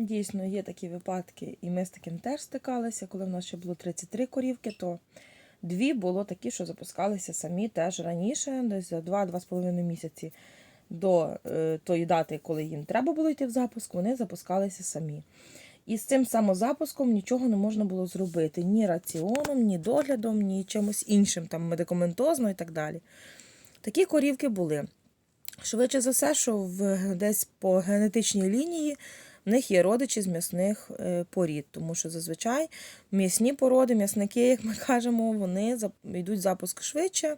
Дійсно, є такі випадки, і ми з таким теж стикалися. Коли в нас ще було 33 корівки, то дві було такі, що запускалися самі теж раніше, десь за 2-2,5 місяці до е, тої дати, коли їм треба було йти в запуск, вони запускалися самі. І з цим самозапуском нічого не можна було зробити ні раціоном, ні доглядом, ні чимось іншим, там медикаментозно і так далі. Такі корівки були. Швидше за все, що в, десь по генетичній лінії в них є родичі з м'ясних е, порід, тому що зазвичай м'ясні породи, м'ясники, як ми кажемо, вони йдуть запуск швидше.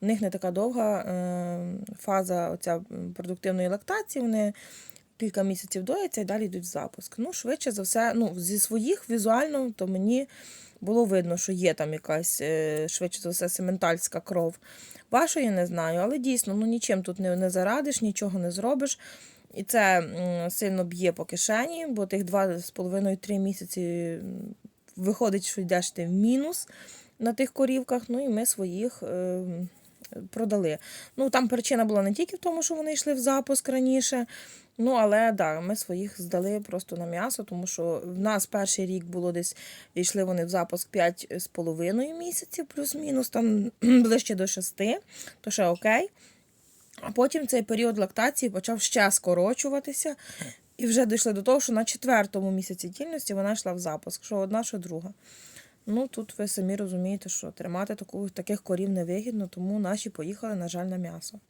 В них не така довга е, фаза оця продуктивної лактації. Вони кілька місяців дояться і далі йдуть в запуск. Ну, швидше за все, ну, зі своїх візуально, то мені було видно, що є там якась е, швидше за все сементальська кров. Вашої не знаю, але дійсно ну, нічим тут не, не зарадиш, нічого не зробиш. І це сильно б'є по кишені, бо тих 2,5-3 місяці виходить, що йдеш ти в мінус на тих корівках. Ну і ми своїх е, продали. Ну там причина була не тільки в тому, що вони йшли в запуск раніше. Ну, але да, ми своїх здали просто на м'ясо, тому що в нас перший рік було десь, йшли вони в запуск 5,5 місяців, плюс-мінус, там ближче до 6, то ще окей. А потім цей період лактації почав ще скорочуватися, і вже дійшли до того, що на четвертому місяці тільності вона йшла в запуск, що одна, що друга. Ну, тут ви самі розумієте, що тримати таку, таких корів невигідно, тому наші поїхали, на жаль, на м'ясо.